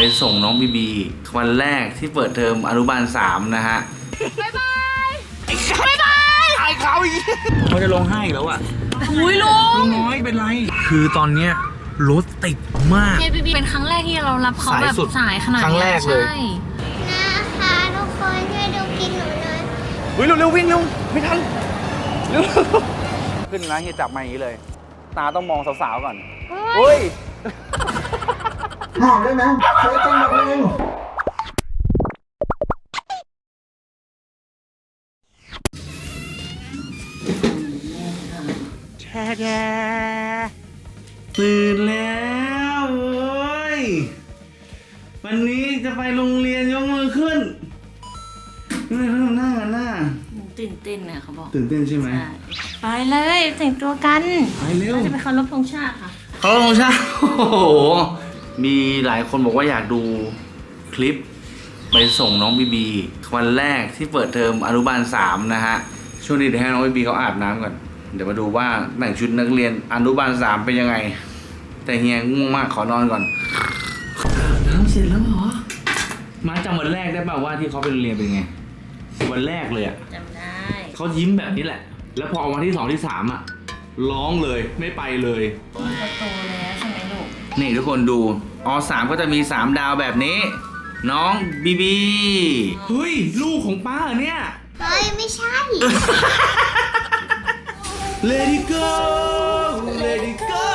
ไปส่งน้องบีบี วันแรกที่เปิดเทอมอนุบาลสามนะฮะบ๊ายบายไอ้เขาบ๊ายบายไอ้เขาอีกเขาจะร้องไห้อีกแล้วอะอุ้ยลุงลุงน้อยเป็นไร คือตอนเนี้ยรถติดมากเยบีบีเป็นครั้งแรกที่เรารับเขาแบบสายสุดสายขนาดครั้งนี้แรกเลยใช่นะคะทุกคนช่วยดูกินหนูหน่อยเฮ้ยเร็วๆวิ่งเร็วไม่ทันเร็วขึ้นนะเฮียจับมาอย่างนี้เลย ตาต้องมองสาวๆก่อนเฮ้ย ห่อได้ไหมใช้จังหวะเองตื่นแล้วโอ้ย วันนี้จะไปโรงเรียนยกมือขึ้นนี่หน้าหน้า ตื่นเต้นเนี่ยเขาบอกตื่นเต้นใช่ไหม ไปเลยแต่งตัวกันไปเร็ว เราจะไปเคารพธงชาติค่ะ เขาลงชาโอ้โห มีหลายคนบอกว่าอยากดูคลิปไปส่งน้องบีบีวันแรกที่เปิดเทอมอนุบาลสามนะฮะช่วงนี้เดี๋ยวให้น้องบีบีเขาอาบน้ำก่อน เดี๋ยวมาดูว่าแต่งชุดนักเรียนอนุบาลสามเป็นยังไง แต่เฮียง่วงมากขอนอนก่อนน้ำเสร็จแล้วเหรอ มาจำวันแรกได้ป่าวว่าที่เขาไปโรงเรียนเป็นไง วันแรกเลยอะจำได้ เขายิ้มแบบนี้แหละ แล้วพอวันที่สองที่สามอะร้องเลยไม่ไปเลย เขาโต นี่ทุกคนดูอสามก็จะมี 3 ดาวแบบนี้ น้องบีบีเฮ้ย ลูกของป้าเหรอเนี่ย เฮ้ย ไม่ใช่ Let it go Let it go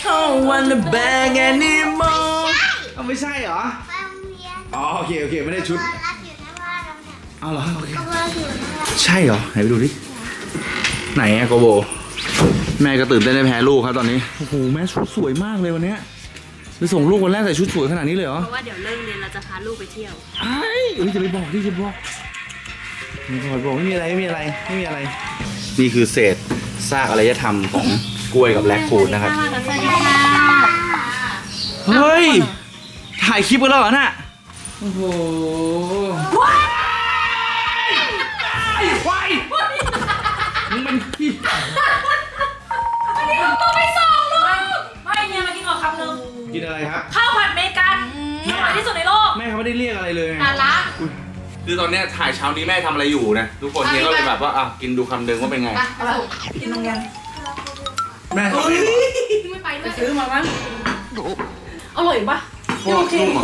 Don't wanna bang anymore เอาไม่ใช่เหรอ ไปโรงเรียนอ๋อโอเคโอเคไม่ได้ชุดเอารับอยู่ในบ้านเราเนี่ยเอาเหรอโอเคเอาไว้อยู่ในบ้าน ใช่เหรอ ไหนไปดูดิ ไหนอะโกโบ แม่ก็ตื่นเต้นได้แพ้ลูกครับตอนนี้ โอ้โห แม่ชุดสวยมากเลยวันเนี้ยไปส่งลูกวันแรกใส่ชุดสวยขนาดนี้เลยเหรอ เพราะว่าเดี๋ยวเลิกเรียนเราจะพาลูกไปเที่ยวไอ้เอ้ยจะไปบอกดิจะไปบอกไม่บอกบอกไม่มีอะไรไม่มีอะไรไม่มีอะไร นี่คือเศษซากอารยธรรมของกล้วยกับแลคคูดนะครับ สวัสดีค่ะเฮ้ย ถ่ายคลิปกันแล้วเหรอน่ะ โอ้โห ว้าย อะไรครับข้าวผัดเมกันอร่อยที่สุดในโลก แม่เขาไม่ได้เรียกอะไรเลยนานละคือตอนเนี้ยถ่ายเช้านี้แม่ทำอะไรอยู่นะทุกคนเนี่ยก็เลยแบบว่าอะกินดูคำเดิมว่าเป็นไงกินโรงเรียนแม่ทำอะไรอยู่ไม่ไปด้วยซื้อมาบ้างอร่อยปะโคตรนุ่มอะ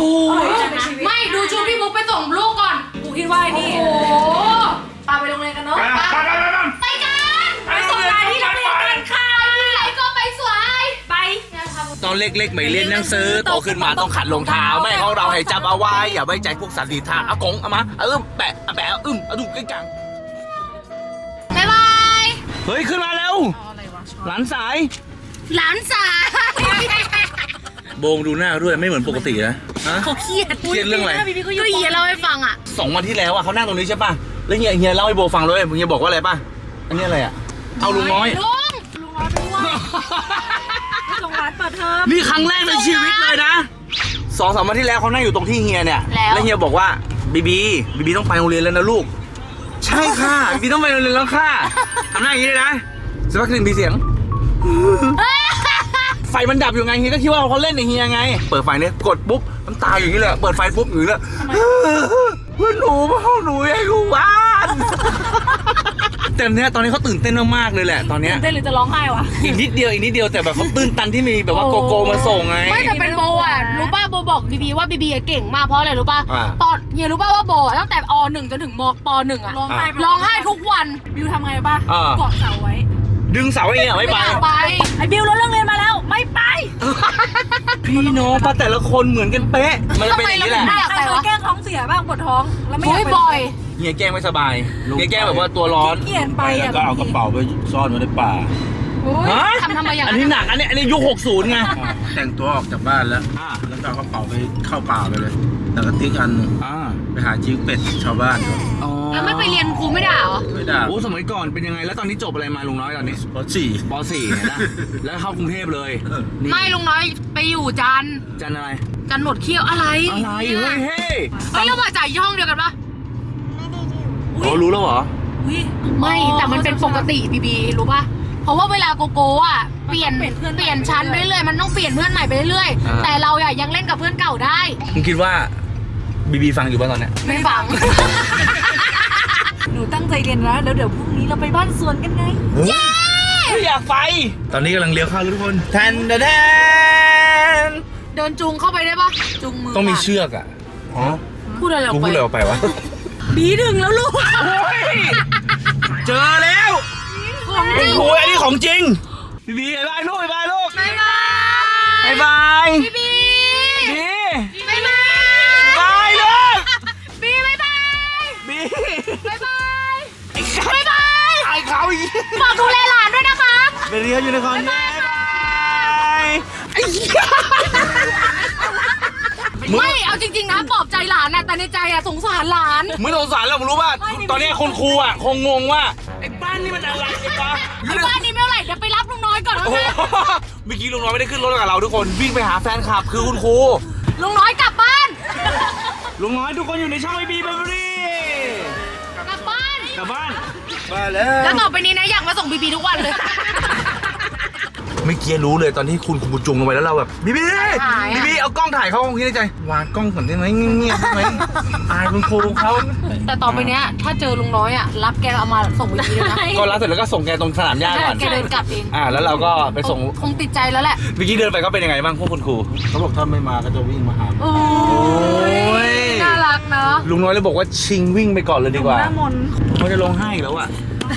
ไม่ดูชุดพี่บุ๊กไปส่งลูกก่อน กูคิดว่าไอ้นี่โอ้โห เล็กๆไม่เรียนหนังสือโตขึ้นมาต้องขัดรองเท้าแม่ของเราให้จำเอาไว้ อย่าไว้ใจพวกสันติทานเอากงเอามาเอาอึ้มแปะเอาแปะเอาอึ้มเอาดูกกังบ๊ายบายเฮ้ยขึ้นมาแล้วหลานสาย หลานสาวโบมดูหน้าด้วยไม่เหมือนปกตินะฮะเขาเครียดเครียดเรื่องอะไรก็เฮียเล่าให้ฟังอะสองวันที่แล้วอะเขานั่งตรงนี้ใช่ป่ะแล้วเฮียเฮียเล่าให้โบฟังเลยเฮียบอกว่าอะไรป่ะอันนี้อะไรอะเอาลุงน้อยลุงลุงน้อยไปด้วย โรงร้านเปิดเทอมนี่ครั้งแรกในชีวิตเลยนะสองสามวันที่แล้วเขานั่งอยู่ตรงที่เฮียเนี่ยแล้ว เฮียบอกว่าบีบีบีบีต้องไปโรงเรียนแล้วนะลูก ใช่ค่ะบีบีต้องไปโรงเรียนแล้วค่ะทำหน้าอย่างนี้เลยนะสักพักหนึ่งมีเสียง ไฟมันดับอยู่ไงเฮียก็คิดว่าเขาเล่นในเฮียไง เปิดไฟเนี่ยกดปุ๊บน้ำตาอย่างนี้เลยเปิดไฟปุ๊บอย่างนี้เลยเพื่อนหนูพ่อหนูอยากอยู่บ้าน แต่เนี้ยตอนนี้เขาตื่นเต้นมากๆเลยแหละตอนเนี้ยเต้นหรือจะร้องไห้วะ อีกนิดเดียวอีกนิดเดียวแต่แบบเขาตื้นตันที่มีแบบว่าโกโก้มาส่งไง ไม่แต่เป็นโบอะรู้ป่ะโบบอกบีบีว่าบีบีอะเก่งมากเพราะอะไรรู้ป่ะอ่า ตอนเฮียรู้ป่ะว่าโบอะตั้งแต่อหนึ่งจนถึงมปหนึ่งอะร้องไห้ร้องไห้ทุกวันบิวทำไงป่ะอ่า เกาะเสาไว้ดึงเสาไอ้เนี่ยไม่ไป อยากไปไอ้บิวรถเรื่องเรียนมาแล้วไม่ไปพี่น้องปะแต่ละคนเหมือนกันเป๊ะ มันจะเป็นอย่างนี้แหละทำไมเราถึงได้ใครเคยแกล้งท้องเสียบ้างปวดท้องแล้วไม่อยากโอ้ยไปบ่อย เฮียแกล้งไม่สบายเฮียแกล้งแบบว่าตัวร้อนเกลียดไปอะก็เอากระเป๋าไปซ่อนไว้ในป่าฮะ ทำทำไมอย่างอันนั้นนี้หนักอันนี้อันนี้ยุค60ไง แต่งตัวออกจากบ้านแล้ว อ่า แล้วก็เอากระเป๋าไปเข้าป่าไปเลย แล้วก็ติ๊กอันหนึ่งอ่าไปหาจิ้งเป็ดชาวบ้านเขาอ๋อแล้วไม่ไปเรียนครูไม่ด่าเหรอไม่ได้โอ้สมัยก่อนเป็นยังไงแล้วตอนนี้จบอะไรมาลุงน้อยตอนนี้เพราะสี่ ป .4 เนี่ยนะแล้วเข้ากรุงเทพเลยเออนี่ไม่ลุงน้อยไปอยู่จันทร์จันอะไรจันทร์หนวดเขี้ยวอะไรอะไรเฮ้ยเฮ้ย เฮ้ยเรามาจากยี่ห้องเดียวกันปะ เขารู้แล้วเหรอ อุ๊ยไม่แต่มันเป็นปกติบีบีรู้ป่ะพราะว่าเวลาโกโก้อะเปลี่ยนเปลี่ยนเพื่อนเปลี่ยนชั้นไปเรื่อยๆมันต้องเปลี่ยนเพื่อนใหม่ไปเรื่อยอ่าๆแต่เราอะยังเล่นกับเพื่อนเก่าได้ มึงคิดว่าบีบีฟังอยู่ป่ะตอนเนี้ยไม่ฟัง หนูตั้งใจเรียนนะแล้วเดี๋ยวพรุ่งนี้เราไปบ้านสวนกันไงอยากไป ตอนนี้กำลังเลี้ยวเข้าแล้วทุกคนแทนแทนเดินจูงเข้าไปได้ปะจุงมือต้องมีเชือกอะอ๋อพูดอะไรอกูอกไปพูดอะไรออกไปวะ บีถึงแล้วลูกเจอแล้วของจโอ้ริงโหอันนี้ของจริงบีบีบายลูกบายลูกบ๊ายบายบายบายพี่บีบีบ๊ายบายบายลูกบีบ๊ายบายบีบ๊ายบายบ๊ายบายไอ้เขาอีกฝากดูแลหลานด้วยนะคะไปเรียนอยู่ในคอนบายบายไอ้เหี้ยมึง ไม่เอาจริงๆนะปลอบใจหลานนะแต่ในใจอะสงสารหลาน มึงสงสารแล้วมึงรู้ป่ะตอนนี้คนครูอะคงงงว่าไอ้บ้านนี่มันอะไรกันวะอยู่ไอ้ในบ้านนี้ไม่เท่าไหร่เดี๋ยวไปรับลุงน้อยก่อนนะโอ้โหคะเมื่อกี้ลุงน้อยไม่ได้ขึ้นรถกับเราทุกคนวิ่งไปหาแฟนคลับคือคุณครูลุงน้อยกลับบ้าน ลุงน้อยทุกคนอยู่ในช่องไอบีเบอรี่กลับบ้านกลับบ้านมาแล้วแล้วต่อไปนี้นะอยากมาส่งบีบีทุกวันเลย ไม่เกี้รู้เลยตอนที่คุณครูจุงลงไปแล้วเราแบบบีบีถ่ายอะบีบีเอากล้องถ่ายเขาคงคิดในใจวางกล้องก่อนได้ไหมเงียบๆได้ไหมอายคุณครูเขาแต่ต่อไปเนี้ยถ้าเจอลุงน้อยอะรับแกเอามาส่งบีบีด้วยนะก็รับเสร็จแล้วก็ส่งแกตรงสนามหญ้าใช่ก่อนแกเดินกลับเองอ่าแล้วเราก็ไปส่งคงติดใจแล้วแหละเมื่อกี้เดินไปก็เป็นยังไงบ้างพวกคุณครูเขาบอกถ้าไม่มาก็จะวิ่งมาหาโอ้ยน่ารักเนาะลุงน้อยเลยบอกว่าชิงวิ่งไปก่อนเลยดีกว่าเขาจะลงให้อีกแล้วอะ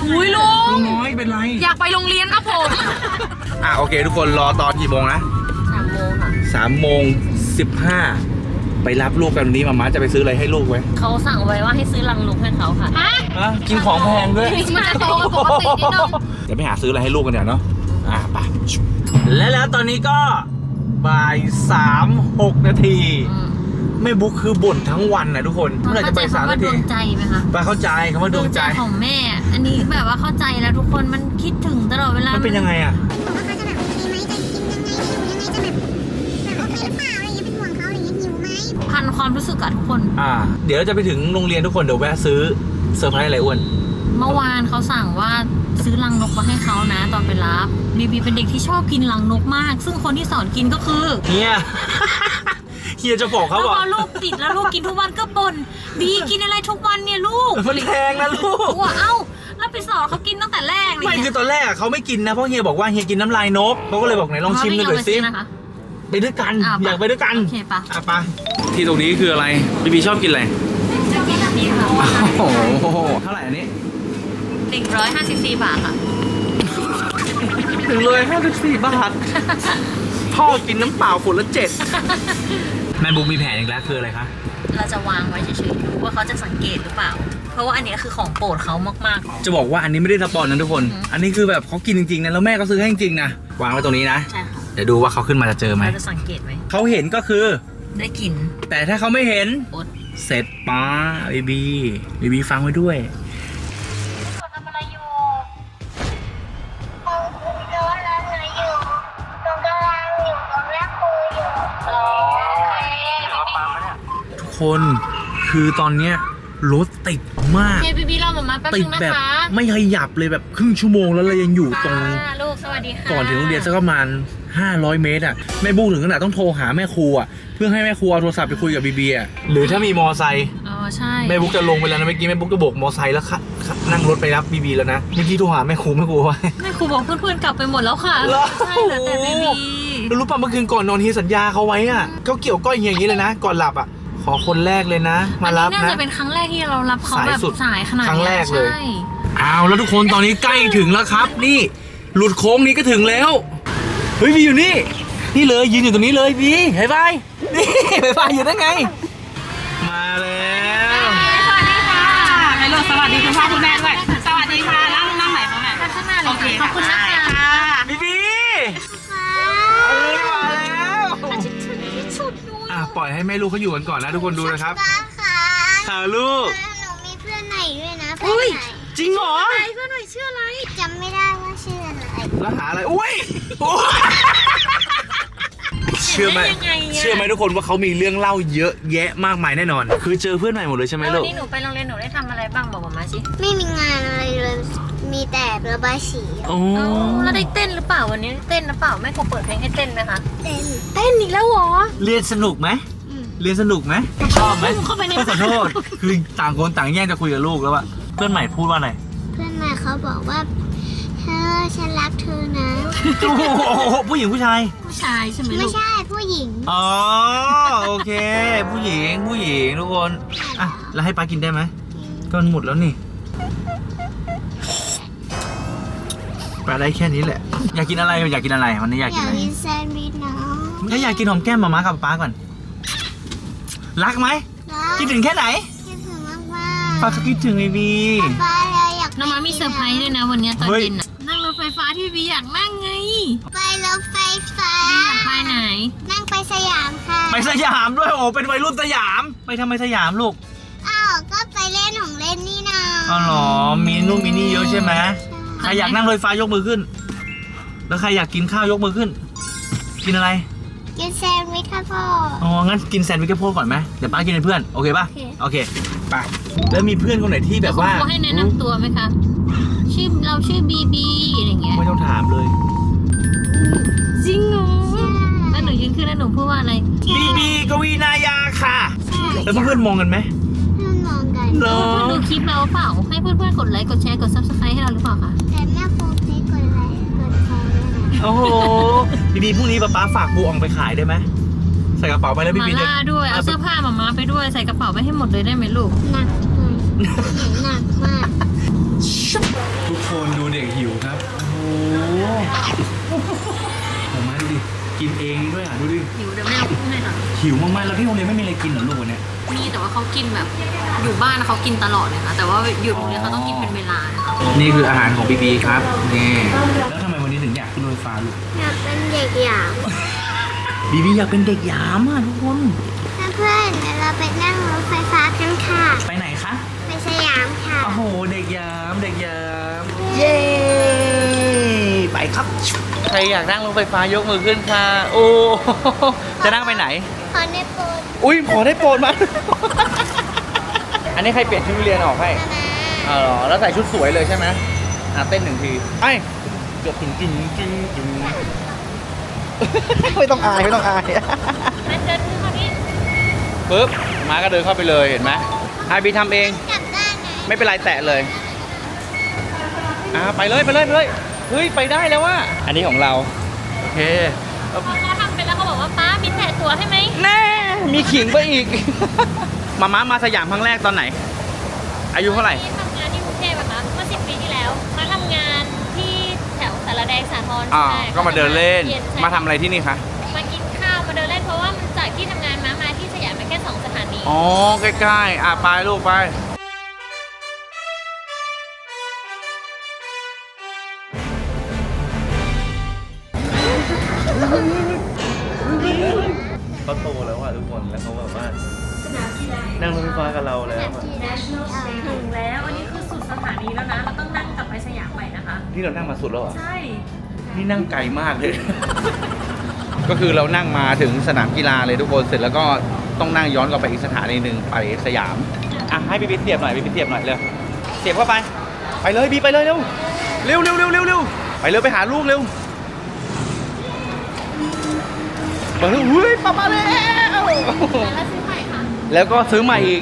อุ้ยลุงลุงน้อยเป็นไร อยากไปโรงเรียนครับผม อะโอเคทุกคนรอตอนกี่โมงนะสามโมงอะสามโมงสิบห้าไปรับลูกกันวันนี้มาม่าจะไปซื้ออะไรให้ลูกไว้เขาสั่งไว้ว่าให้ซื้อลังนกให้เขาค่ะฮะอะกินของแพงด้วยมันจะโตกว่าปกตินิดนึงเดี๋ยวไปหาซื้ออะไรให้ลูกกันเดี๋ยวเนาะอะไปและแล้วตอนนี้ก็บ่ายสามหกนาทีแม่บุ๊กคือบ่นทั้งวันนะทุกคนเมื่อไหร่จะไปสามเข้านาใจทีคำว่าดวงใจไหมคะไปเข้าใจคำว่าดวงใจ ของแม่ อันนี้แบบว่าเข้าใจแล้วทุกคนมันคิดถึงตลอดเวลา มันเป็นยังไงอะบอ จะแบบแบบโอเคหรือเปล่าอะไรเงี้ยเป็นห่วงเขาอะไรเงี้ยหิวไหมพันความรู้สึกอะทุกคน อ่า เดี๋ยวเราจะไปถึงโรงเรียนทุกคนเดี๋ยวแวะซื้อเซอร์ไพรส์อะไรอ้วน เมื่อวานเขาสั่งว่าซื้อลังนกมาให้เขานะ ตอนไปรับบีบีเป็นเด็กที่ชอบกินลังนกมาก ซึ่งคนที่สอนกินก็คือเฮียเฮียจะบอกเขาแล้วบอกพอลูกติดแล้วลูกกินทุกวันก็บ่นบีกินอะไรทุกวันเนี่ยลูกมันแพงนะลูกว่าเอ้าแล้ว ไปสอนเขากินตั้งแต่แรกไม่เนี่คือยตอนแรกอะเขาไม่กินนะเพราะเฮียบอกว่าเฮียกินน้ำลายนกเขาก็เลยบอกไหนลองชิมดูหน่อยสิเขาไม่ยอมไปซื้นะคะ ไปด้วยกันอะไปอยากไปด้วยกันโอเคปะ อะไปที่ตรงนี้คืออะไรบีบีชอบกินอะไรนี่ค่ะโอ้โหเท่าไหร่อันนี้หนึ่งร้อยห้าสิบสี่บาทค่ะ ถึงเลยห้าสิบสี่บาทพ่อกินน้ำเปล่าขวดละเจ็ดแม่บุ๊กมีแผนอีกแล้วคืออะไรคะเราจะวางไว้เฉยๆดูว่าเขาจะสังเกตหรือเปล่า เพราะว่าอันเนี้ยคือของโปรดเขามาก จะบอกว่าอันนี้ไม่ได้สปอนนะทุกคนอันนี้คือแบบเขากินจริงๆนะแล้วแม่ก็ซื้อให้จริงๆนะวางไว้ตรงนี้นะ ๆ ใช่ค่ะเดี๋ยวดูว่าเขาขึ้นมาจะเจอไหมเราจะสังเกตไหมเขาเห็นก็คือ ได้กลิ่น แต่ถ้าเขาไม่เห็นอด เสร็จป้าบีบีบีบีฟังไว้ด้วย ทำอะไรอยู่ผมคุณโดนแล้วหนูอยู่ตรงกลางอยู่ตรงแรกครูอยู่ โอเค ทุกคนคือตอนเนี้ย รถติดมากเฮ้ยบีบีเรามามาแป๊บตินึดงนะแบบคะไม่ขยับเลยแบบครึ่งชั่วโมงแล้วเรายังอยู่ตรงค่ะลูกสวัสดีค่ะก่อนถึงโรงเรียนสักประมาณ 500 เมตรอะแม่บุ๊กถึงขนาดต้องโทรหาแม่ครูอะเพื่อให้แม่ครูเอาโทรศัพท์ไปคุยกับบีบีอะหรือถ้ามีมอไซค์อ๋อใช่แม่บุ๊กจะลงไปแล้วนะเมื่อกี้แม่บุ๊กจะโบกมอไซค์แล้วค่ะนั่งรถไปรับบีบีแล้วนะเมื่อกี้โทรหาแม่ครูแม่ครูว่า แม่ครูบอกเพื่อนๆกลับไปหมดแล้วค่ะเหรอ ใช่เหลือแต่บีบีแล้วรู้ป่ะเมื่อคืนก่อนนอนเฮียสัญญาเขาไว้อะเขาเกี่ยวก้อยเฮียอย่างนี้เลยนะ ก่อนหลับอะ ขอคนแรกเลยนะ มาอันรันี้บน่านะ จะเป็นครั้งแรกที่เรารับเขาสายแบบสุดสายขนาดครั้งนี้แรกเลย ใช่เอาแล้วทุกคนตอนนี้ใกล้ถึงแล้วครับ นี่ หลุดโค้งนี้ก็ถึงแล้วเฮ้ยบีอยู่นี่ นี่เลยยืนอยู่ตรงนี้เลยบีเฮ้ยบายนี่เฮ้ยบายอยู่ได้ไง มาแล้ ปล่อยให้แม่ลูกเขาอยู่กันก่อนนะทุกคนดูนะครับป้าค่ะค่ะลูกหนูมีเพื่อนใหม่ด้วยนะเพื่อนใหม่จริงเหรอเพื่อนใหม่ชื่ออะไรจำไม่ได้ว่าชื่ออะไรแล้วหาอะไร อุ้ยโอ้ยจเชื่อไหมได้ยังไงอะเชื่อไหมทุกคนว่าเขามีเรื่องเล่าเยอะแยะมากมายแน่นอน คือเจอเพื่อนใหม่หมดเลยใช่ไหมแล้วลูวันก นี้หนูไปโรงเรียนหนูได้ทำอะไรบ้างบอกมามาสิ ไม่มีงานอะไรเลย มีแต่ระบายสีโอ้เอ้าแล้วได้เต้นหรือเปล่าวันนี้ได้เต้นหรือเปล่าแม่ครูเปิดเพลงให้เต้นไหมคะเต้นเต้นอีกแล้วเหรอ เรียนสนุกไหมอืมเรียนสนุกไหมชอบไหมเข้าไปในขอโทษคือต่างคนต่างแย่งจะคุยกับลูกแล้วอะเพื่อนใหม่พูดว่าอะไรเพื่อนมาเขาบอกว่า เธอฉันรักเธอนะ โอ้โหผู้หญิงผู้ชาย ผู้ชายใช่ไหมไม่ลูกใช่ผู้หญิงอ๋อโอเค ผู้หญิงผู้หญิงทุกคนอะแล้วให้ป้ากินได้ไหมก็มันหมดแล้วนี่ ป้าได้แค่นี้แหละ อยากกินอะไรอยากกินอะไรวันนี้อยากอกินยากอะไรกินแซนด์วิชนะถ้าอยากกินหอมแก้มมาม่ากับป้าก่อน รักไหมคิดถึงแค่ไหนคิดถึงมากป้าก็คิดถึงไอบีๆป้าเลยอยากน้องมามีเซอร์ไพรส์ด้วยนะวันนี้ตอนเฮ้ย เย็นน่ะนั่งรถไฟฟ้าที่บีอยากนั่งไงไปรถไฟฟ้าบีอยากไปไหน นั่งไปสยามค่ะ ไปสยามด้วยโอ้เป็นวัยรุ่นสยาม ไปทำไมสยามลูกอ้าว ก็ไปเล่นของเล่นนี่นาอ๋อเหรอมีนู่นมีนี่เยอะใช่ไหม ใครอยากนั่งรถไฟฟ้ายกมือขึ้น แล้วใครอยากกินข้าวยกมือขึ้น กินอะไร กินแซนด์วิชค่ะพ่อ อ๋อ งั้นกินแซนด์วิชกับพวกก่อนไหมเดี๋ยวป้ากินเป็นเพื่อน โอเคป่ะโอเคโอเค ไป แล้วมีเพื่อนคนไหนที่แบบว่าคุณครูให้แนะนำตัวไหมคะ ชื่อเราชื่อบีบีอะไรอย่างเงี้ย ไม่ต้องถามเลย จริงเหรอแล้วหนูยืนขึ้นแล้วหนูพูดว่าอะไร บีบีกวีนายาค่ะ แล้วเพื่อนๆมองกันไหม เหรอ เพื่อนๆดูคลิปเราเปล่า ให้เพื่อนๆกดไลค์ กดแชร์ กด subscribe ให้เราหรือเปล่าคะ แต่แม่ปูเพกดไลค์กดแชร์ด้วยนะโอ้โหบีบีพรุ่งนี้ป้าป๊าฝากปูอองไปขายได้ไหมใส่กระเป๋าไปแล้วบีมาบีเดินล่าด้วย เอาเสื้อผ้ามามาไปด้วย ใส่กระเป๋าไปให้หมดเลยได้ไหมลูก หนักเลยหนักมากทุกคนดูเด็กหิวครับ โอ้โหผมมาดูดิ กินเองด้วยอะ ดูดิ หิวเดี๋ยวแม่เอาพูดให้ค่ะ หิวมากๆ แล้วที่โรงเรียนไม่มีอะไรกินเหรอลูกวันเนี้ย มีแต่ว่าเขากินแบบอยู่บ้านเขากินตลอดเลยนะแต่ว่าอยู่โรงเรียนเขาต้องกินเป็นเวลานะคะนี่คืออาหารของบีบีครับนี่แล้วทำไมวันนี้ถึงอยากขึ้นรถไฟฟ้าลูกอยากเป็นเด็กหยามบีบีอยากเป็นเด็กยามอะทุกคนเพื่อนๆเดี๋ยวเราไปนั่งรถไฟฟ้ากันค่ะ ไปไหนคะไปสยามค่ะโอ้โหเด็กยามเด็กยามเย้ไปครับใครอยากนั่งรถไฟฟ้ายกมือขึ้นค่ะ โอ้จะนั่งไปไหนขอในโปรด อุ้ยขอได้โปรดมา อันนี้ใครเปลี่ยนชุดนักเรียนออกให้นะนะอ๋อเหรอแล้วใส่ชุดสวยเลยใช่ไหมอะเต้นหนึ่งทีไอ้เกือบถึงจริงจริงจริงไม่ต้องอายไม่ต้องอายแม่เดินขึ้นมานี่ปึ๊บมาก็เดินเข้าไปเลยเห็นไหมไอบีทำเองกลับด้านไหนไม่เป็นไรแตะเลยอ่าไปเลยไปเลยไปเลยเฮ้ยไปได้แล้วว่ะอันนี้ของเรา โอเคพอเขาทำไปแล้วเขาบอกว่าป้ามีแตะตัวให้ไหมแน่ มีขิงไปอีก มาม้ามาสยามครั้งแรกตอนไหน อายุเท่าไหร่ ที่ทำงานที่กรุงเทพอะคะเมื่อสิบปีที่แล้ว มาทำงานที่แถวสารแดงสาทรอ่า ใช่ก็มาเดินเล่น ย็ใช่มาทำอะไรที่นี่คะ มากินข้าวมาเดินเล่นเพราะว่ามันจากที่ทำงานมามาที่สยามมันแค่สองสถานี อ๋อ ใกล้ๆ อะ ไปลูกไป ฟฟ้ากับเราแล้วอะถึงแล้ว อันนี้คือสุดสถานีแล้วนะ เราต้องนั่งกลับไปสยามใหม่นะคะ นี่เรานั่งมาสุดแล้วเหรอ ใช่นี่นั่งไกลมากเลย ก็คือเรานั่งมาถึงสนามกีฬาเลยทุกคนเสร็จแล้วก็ต้องนั่งย้อนกลับไปอีกสถานีหนึ่งไปสยาม อะให้บีบีเสียบหน่อยบีบีเสียบหน่อยเร็วเสียบเข้าไป ไปเลยบีไปเลยเร็ว เร็วเร็วเร็วเร็วเร็วไปเร็วไปหาลูกเร็วไปเร็วเฮ้ยป้ามาแล้ว แล้วซื้อใหม่ค่ะ แล้วก็ซื้อใหม่อีก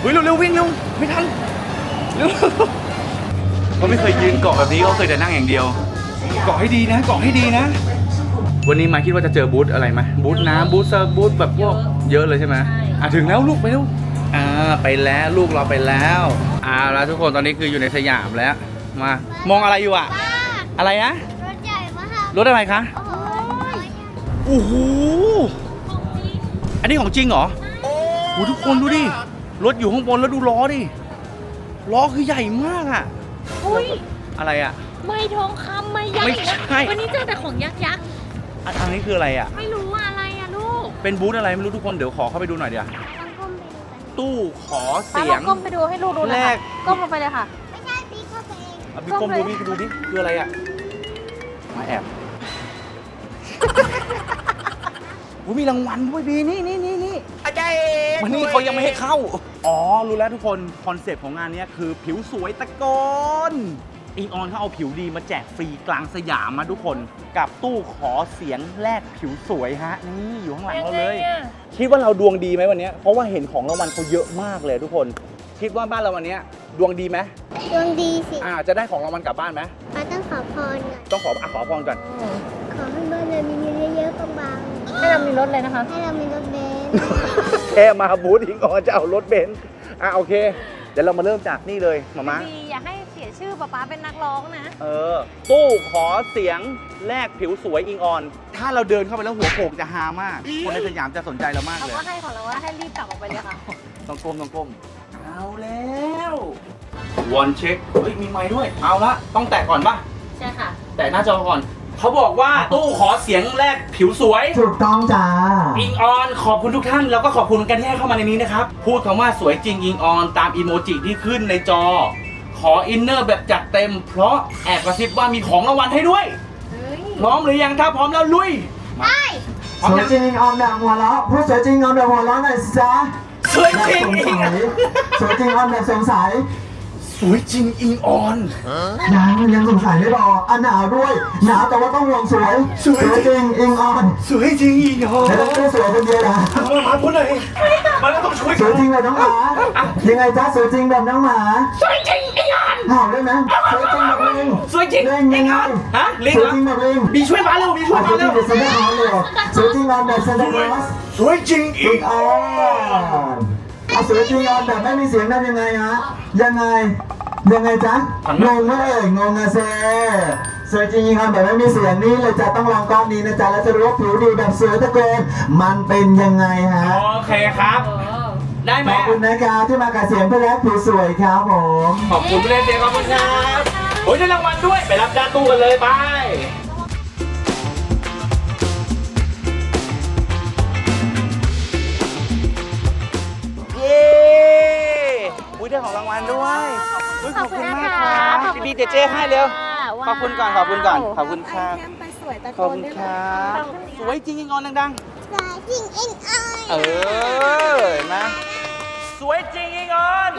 เฮ้ยเร็วเร็ววิ่งเร็วไม่ทันเร็วเขาไม่เคยยืนเกาะแบบนี้เขาเคยแต่นั่งอย่างเดียว เกาะให้ดีนะเกาะให้ดีนะ วันนี้มาคิดว่าจะเจอบูธอะไรไหมบูธน้ำบูธเซิร์ฟบูธแบบพวกเยอะเลยใช่ไหมอะถึงแล้วลูกไปแล้วอ่าไปแล้วลูกเราไปแล้วอ่าแล้วทุกคนตอนนี้คืออยู่ในสยามแล้วมามองอะไรอยู่อะป้าอะไรนะรถใหญ่มากรถอะไรคะโอ้โหโอ้โหอั นนี้ของจริงเหรอโอ้โหทุกคนดูดิ รถอยู่ข้างบนแล้วดูล้อดิ ล้อคือใหญ่มากอะอุ้ยอะไรอะ ไม่ทองคำไม่ยักษ์ไม่ใช่ วันนี้เจอแต่ของยักษ์ยักษ์อันอันนี้คืออะไรอะ ไม่รู้ว่าอะไรอะลูกเป็นบูธอะไรไม่รู้ทุกคนเดี๋ยวขอเข้าไปดูหน่อยเดี๋ยวต้องก้มไปดูกันตู้ขอป้าเสีลยองงก้มไปดูให้ลูกดูหนะแรคะกก้มลงไปเลยค่ะไม่ใช่ปีเข้าไปเองเอาพี่ก้มดูพี่ดูดิคืออะไรอะมาแอบ อุ๊ยมีรางวัลด้วยบีนี่นี่นี่นี่อาจารย์วันนี้เขายังไม่ให้เข้า อ๋อ รู้แล้วทุกคนคอนเซปต์ของงานเนี้ยคือผิวสวยตะโกนอิงออนเขาเอาผิวดีมาแจกฟรีกลางสยามมาทุกคนกับตู้ขอเสียงแลกผิวสวยฮะนี่อยู่ข้างหลังเราเลยคิดว่าเราดวงดีไหมวันเนี้ยเพราะว่าเห็นของรางวัลเขาเยอะมากเลยทุกคน คิดว่าบ้านเราวันเนี้ยดวงดีไหมดวงดีสิอ่าจะได้ของรางวัลกลับบ้านไหมป้าต้องขอพรก่อนต้องขออะขอพรก่อน เรามีรถเลยนะคะๆให้เรามีรถเบนซ์แค่มาบูธอิงออนจะเอารถเบนซ์อะโอเค เดี๋ยวเรามาเริ่มจากนี่เลยมามาบีอย่าให้เสียชื่อป๊าป๊าเป็นนักร้องนะ เออ ตู้ขอเสียงแลกผิวสวยอิงออน ถ้าเราเดินเข้าไปแล้วหัวโขกจะฮามาก คนในสยามจะสนใจเรามากเขาเลย ก็ให้ของเราว่าให้รีบกลับออกไปเลยค่ะ ต้องก้มต้องก้มเอาแล้ววอนเช็ค เฮ้ย มีไม้ด้วย เอาละ ต้องแตะก่อนปะใช่ค่ะ แตะหน้าจอก่อน เขาบอกว่าตู้ขอเสียงแลกผิวสวย ถูกต้องจ้า อิงออนขอบคุณทุกท่าน แล้วก็ขอบคุณเหมือนกันที่ให้เข้ามาในนี้นะครับ พูดคำว่าสวยจริงอิงออนตามอีโมจิที่ขึ้นในจอ ขออินเนอร์แบบจัดเต็ม เพราะแอบกระซิบว่ามีของรางวัลให้ด้วย พร้อมหรือยังถ้าพร้อมแล้วลุยไปพร้อสมวยยังจริงออนแบบหัวเราะพูดสวยจริงออนแบบหัวเราะหน่อยสิจ้าสวยจริงสงอิงสัยสวยจริงออนแบบสงสัย สวยจริงอิงออนยังยังสงสัยไม่พออะหนาวด้วย หนาวแต่ว่าต้องห่วงสวยสวย จริงอิงออนสวยจริงอิงออนไม่ต้องแค่สวยคนเดียวนะมามาพูดเลยมันก็ต้องช่วยสกัวยนจริงแบบน้องหมายังไงจ้าสวยจริงแบบน้องหมาสวยจริงอิงออนเห่าได้ไหมสวยจริงแบบลิงสวยจริงลิงอิยังงไงออนฮะลิงสเหวยรอจริงแบบลิงบีช่วยมาเร็วบีช่วยอะมาสวยจเร็ริงวแบบซานต้าคลอสเลยเหรอสวยจริงออนแบบซานต้าคลอสสวยจริงอิอีงกออ่ออน เอาสวยจริงออนแบบไม่มีเสียงทำยังไงฮะ ยังไง ยังไงจ๊ะ งงไหมเอ่ยงงอะเซสวยจริงออนแบบไม่มีเสียงนี่เลยจะต้องลองก้อนนี้นะจ๊ะ แล้วจะรู้ว่าผิวดีแบบสวยตะโกนมันเป็นยังไงฮะ โอเคครับ ได้ไหมขอบคุณนะครับที่มากับเสียงเพื่อแลกผิวสวยครับผม ขอบคุณผู้เล่นเสียงขอบคุณครับโอ้ยได้รางวัลด้วย ไปรับด้านตู้กันเลยไป อุ้ยได้ของรางวัลด้วยอุ๊ยขอบคุณมากครับพี่บีเจเจให้เร็วขอบคุณก่อนขอบคุณก่อนขอบคุณครับขอบคุณครับสวยจริงงอนดังสวยจริงอิงออนๆเออเห็นไหมสวยจริงงอน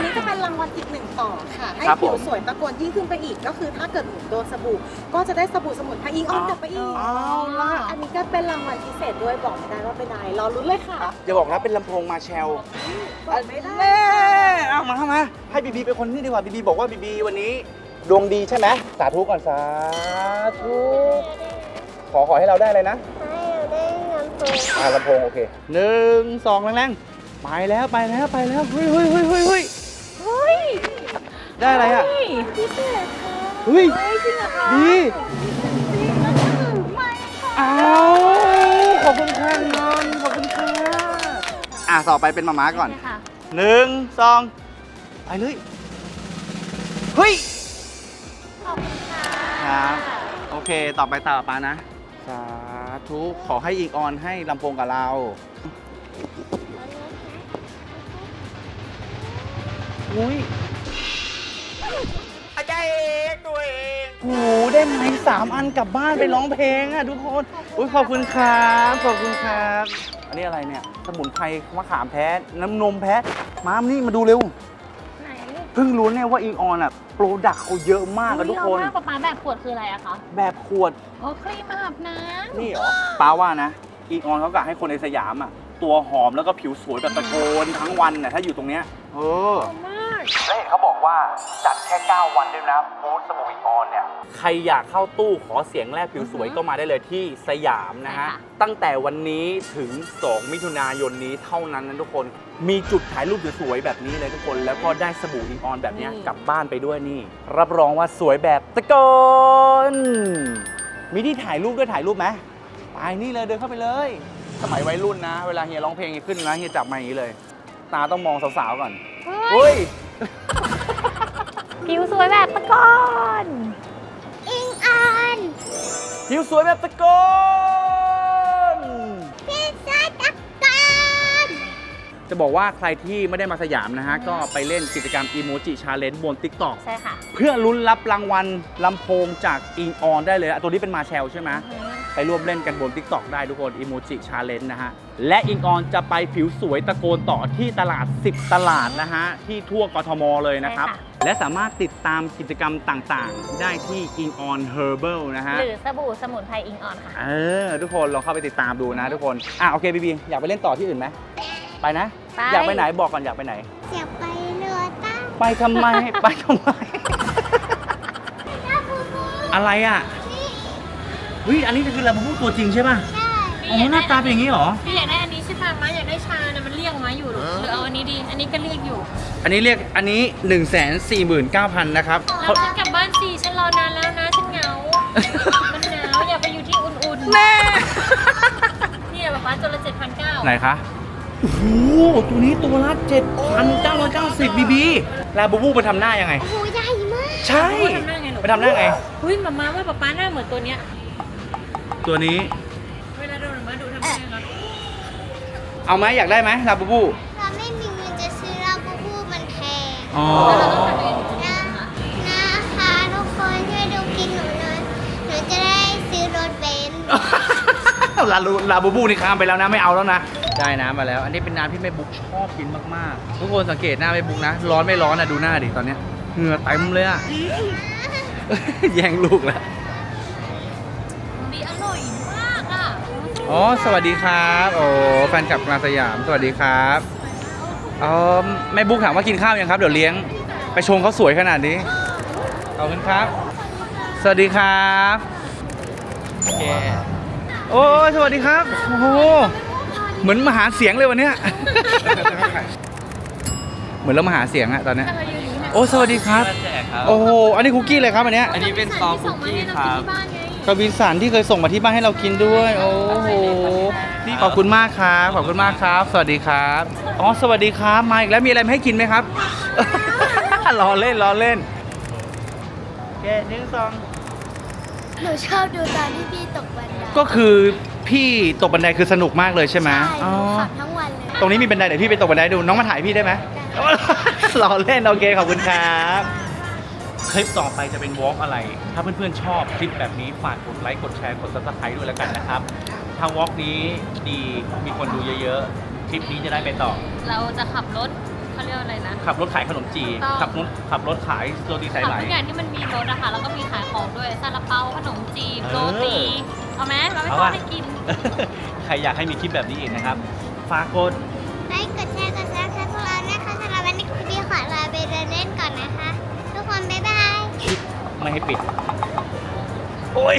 อันนี้จะเป็นรางวัลอีกหนึ่งต่อค่ะ ให้ครับผมผิวสวยตะโกนยิ่งขึ้นไปอีก ก็คือถ้าเกิดหนูโดนสบู่ ก็จะได้สบู่สมุนไพรอิงออนกลับไปอีกเอาละอันนี้ก็เป็นรางวัลพิเศษด้วยบอกไม่ได้ว่าเป็นอะไรรอรุ้นเลยค่ะจะบอกนะเป็นลำโพงมาแชลบอกไม่ได้แม่เอามาเข้ามาให้บีบีเป็นคนนี่ดีกว่าบีบีบอกว่าบีบีวันนี้ ดวงดีใช่ไหมสาธุก่อนสาธุขอขอให้เราได้เลยนะให้เราได้นำตัวอ่าลำโพงโอเคหนึ่งสองแรงๆไปแล้วไปแล้วไปแล้วเฮ้ยเฮ้ยเฮ้ยเฮ้ยเฮ้ยเฮ้ย ได้อะไรอะพิเศษค่ะเฮ้ย เฮ้ยจริงเหรอคะดีอ้าวขอบคุณค่ะนอนขอบคุณค่ะอะต่อไปเป็นมาม้าก่อนใช่ค่ะหนึ่งสองไปเลยเฮ้ย ขอบคุณค่ะครับ โอเค ต่อไปตาปานะ สาธุ ขอให้อีกออนให้ลำโพงกับเรา อุ้ยอาจารย์ เองตัวเองโหได้ไหมสามอันกลับบ้านไปร้องเพลงอะทุกคนอุ้ยขอบคุณครับขอบคุณครับ อันนี้อะไรเนี่ยสมุนไพรมะขามแพ้น้ำนมแพ้มามานี่มาดูเร็วไหนเพิ่งรู้เนี่ยว่าอิงออนอะโปรดักเขาเยอะมากอะทุกคน เยอะมากป๊าป๊าแบบขวดคืออะไรอะคะแบบขวดโอ้ครีมอาบน้นี่เหรอป้าว่านะอีออนเขากะให้คนในสยามอะตัวหอมแล้วก็ผิวสวยแบบตะโกนทั้งวันน่ะถ้าอยู่ตรงเนี้ยเออ และเขาบอกว่าจัดแค่ 9 วันด้วยนะบูธสบู่อีออนเนี่ย ใครอยากเข้าตู้ขอเสียงแรกผิวสวยก็มาได้เลยที่สยามนะฮะตั้งแต่วันนี้ถึง 2 มิถุนายนนี้เท่านั้นนะทุกคน มีจุดถ่ายรูปสวยๆแบบนี้เลยทุกคน แล้วก็ได้สบู่อีออนแบบเนี้ยกลับบ้านไปด้วยนี่ รับรองว่าสวยแบบตะโกนมีที่ถ่ายรูปด้วยถ่ายรูปไหมไปนี่เลยเดินเข้าไปเลย สมัยวัยรุ่นนะ เวลาเฮียร้องเพลงขึ้นนะเฮียจับมาอย่างนี้เลย ตาต้องมองสาวๆก่อนำเฮ้ย ผิวสวยแบบตะกอนอิงออนผิวสวยแบบตะโกนพี่สวยตะโกนจะบอกว่าใครที่ไม่ได้มาสยามนะฮะ ก็ไปเล่นกิจกรรมอีโมจิชาเลนจ์บน TikTok ใช่ค่ะ เพื่อลุ้นรับรางวัลลำโพงจากอิงออนได้เลยอะตัวนี้เป็นมาแชลใช่ไหมไปร่วมเล่นกันบน Tik t o อกได้ทุกคนอิโมจิชาเลนจ์นะฮะ และอิงออนจะไปผิวสวยตะโกนต่อที่ตลาด 10 ตลาดนะฮะ ที่ทั่วกทมเลยนะครับใช่ค่ะ และสามารถติดตามกิจกรรมต่างๆ ได้ที่ In On Herbal นะฮะ หรือสบู่สมุนไพรอิงออนค่ะ เออ ทุกคนลองเข้าไปติดตามดูนะทุกคน อะโอเคบีบีอยากไปเล่นต่อที่อื่นไหมไปนะ ไป อยากไปไหนบอกก่อนอยากไปไหน อยากไปเรือตั้งไปทำไม ไปทำไมอะไรอะเฮ้ยอันนี้คือลาบูบูตัวจริงใช่ป่ะใช่อ๋อหน้าตาเป็นอย่างนี้เหรอ พี่อยากได้อัน นนี้ดี อันนี้ก็เรียกอยู่อันนี้เรียกอันนี้ 1 4 9 0 0 0นะครับแล้วฉันกลับบ้านสิฉันรอนานแล้วนะ ฉันเหงา มันหนาวอยากไปอยู่ที่อุ่นๆแม่เนี่ยป๊าป๊าตัวละเจ็ดพันเก้าไหนคะโอ้โหตัวนี้ตัวละ7,990บีบีลาบูบูไปทำหน้ายังไง โอ้โหใหญ่มากใช่ทำหน้าไงหนูไปทำหน้าไงเฮ้ยมามาว่าป๊าป๊าหน้าเหมือนตัวเนี้ย ตัวนี้ เวลาโดนมาดูทำหน้าครับเอาไหมอยากได้ไหมลาบูบู อ๋อ แล้วเราต้องทำยังไงถึงจะนะได้คะนะคะทุกคนช่วยดูกินหนูหน่อยหนูจะได้ซื้อรถเบนซ์ลาลูลาบูบูนี่ข้ามไปแล้วนะไม่เอาแล้วนะ ได้น้ำมาแล้ว อันนี้เป็นน้ำที่แม่บุ๊กชอบกินมากๆ ทุกคนสังเกตหน้าแม่บุ๊กนะ ร้อนไม่ร้อนนะดูหน้าดิตอนเนี้ยเหงื่อเต็มเลยอะแย่งลูกแล้วดีอร่อยมากอะ อ๋อสวัสดีครับ โอ้แฟนคลับกลางสยาม สวัสดีครับ อ๋อแม่บุ๊กถามว่ากินข้าวยังครับ เดี๋ยวเลี้ยงไปชงเขาสวยขนาดนี้ ขอบคุณครับ สวัสดีครับโอเคโอ้ยสวัสดีครับโอ้โหเหมือนมาหาเสียงเลยวันเนี้ย เหมือนเรามาหาเสียงอะตอนเนี้ยโอ้สวัสดีครับ โอ้โหอันนี้คุกกี้เลยครับอันเนี้ยอันนี้เป็นซองคุกกี้ครับ กวินสันที่เคยส่งมาที่บ้านให้เรากินด้วย โอ้โหขอบคุณมากครับขอบคุณมากครับ สวัสดีครับ อ๋อสวัสดีครับมาอีกแล้วมีอะไรมาให้กินไหมครับ รอเล่นรอเล่นแกหนึ่งสองหนูชอบดูตอนที่พี่ตกบันไดก็คือพี่ตกบันไดคือสนุกมากเลยใช่ไหมใช่หอ๋อนูขับทั้งวันเลย ตรงนี้มีบันไดเดี๋ยวพี่ไปตกบันไดดูน้องมาถ่ายพี่ได้ไหม รอเล่นโอเคขอบคุณครับ คลิปต่อไปจะเป็นวอล์กอะไร ถ้าเพื่อนๆชอบคลิปแบบนี้ฝากกดไลค์กดแชร์กด subscribe ด้วยแล้วกันนะครับ ถ้าวอล์กนี้ดีมีคนดูเยอะๆ คลิปนี้จะได้ไปต่อ เราจะขับรถเขาเรียกว่าอะไรนะ ขับรถขายขนมจีนต้อง ขับรถขับรถขายโรตีสายขับไหม ทุกอย่างที่มันมีรถอะค่ะแล้วก็มีขายของด้วยซาลาเปาขนมจีบเออโรตีเอาไหมเราไม่เอาทอดอะให้กิน ใครอยากให้มีคลิปแบบนี้อีกนะครับ ฝากกด ไลค์กดแชร์กดซับสไครต์พวกเรานะคะสำหรับวันนี้พี่ขอลาไปเดินเล่นก่อนนะคะ ทุกคนบ๊ายบาย ไม่ให้ปิด โอ้ย